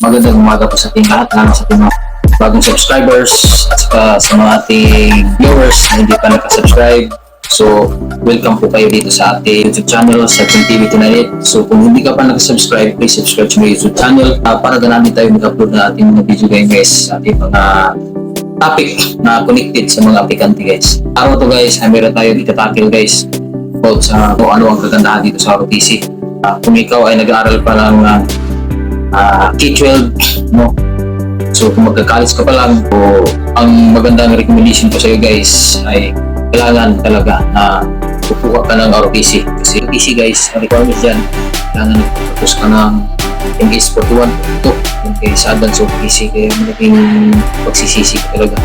magandang umaga po sa ating lahat, lalo sa ating bagong subscribers at saka sa mga ating viewers na hindi pa nakasubscribe. So, welcome po kayo dito sa ating YouTube channel, sa TV Tonight. So, kung hindi ka pa nakasubscribe, please subscribe to my YouTube channel uh, para ganami tayo mag-upload na ating mga video game guys, sa ating mga topic na connected sa mga aplikante guys. Araw to guys, ay meron tayo itatakil guys about sa kung ano ang kagandahan dito sa ROTC. Uh, kung ikaw ay nag-aaral pa lang uh, uh, K-12, no? So kung magka-college ka pa lang, o ang magandang recommendation ko sa iyo guys ay kailangan talaga na kukuha ka ng ROTC. Kasi ROTC guys, ang requirements dyan, kailangan nagtapos ka ng MBS 41 ito yung kay sa advance ROTC kaya malaking pagsisisi ka talaga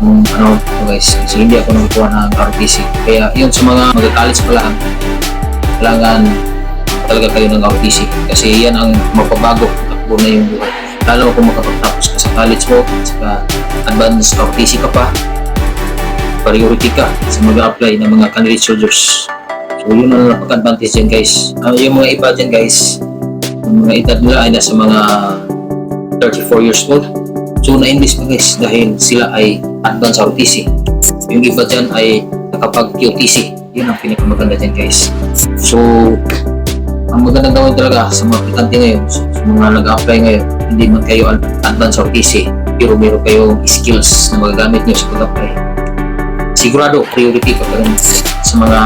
um, ano guys kasi hindi ako nakakuha ng ROTC kaya yun sa mga magka-college pa lang kailangan talaga kayo ng ROTC kasi yan ang mapabago takbo na yung buhay. Lalo kung makapagtapos ka sa college mo sa advanced ROTC ka pa priority ka sa mag-apply ng mga candidate soldiers so yun ang napaka-advantage dyan guys. Ah, yung mga iba dyan guys ang mga edad nila ay nasa mga 34 years old. So na-enlist pa guys dahil sila ay advanced ROTC yung iba dyan ay nakapag QTC yun ang pinakamaganda dyan guys. So ang magandang gawin talaga sa mga aplikante ngayon, sa sa mga nag-apply ngayon, hindi man kayo ad- advanced or PC, pero meron kayong skills na magagamit nyo sa pag-apply. Sigurado, priority ka pa sa mga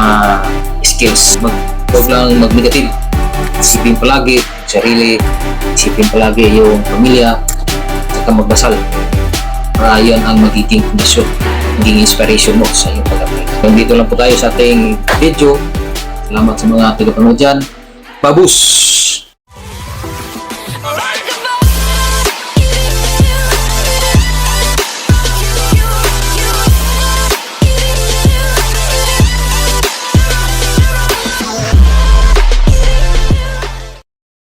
skills. Mag, huwag lang mag-negative. Isipin palagi, sarili, isipin palagi yung pamilya, saka magdasal. Para yan ang magiging kondisyon, magiging inspiration mo sa iyong pag-apply. Hanggang dito lang po tayo sa ating video. Salamat sa mga tagapanood dyan. Babus!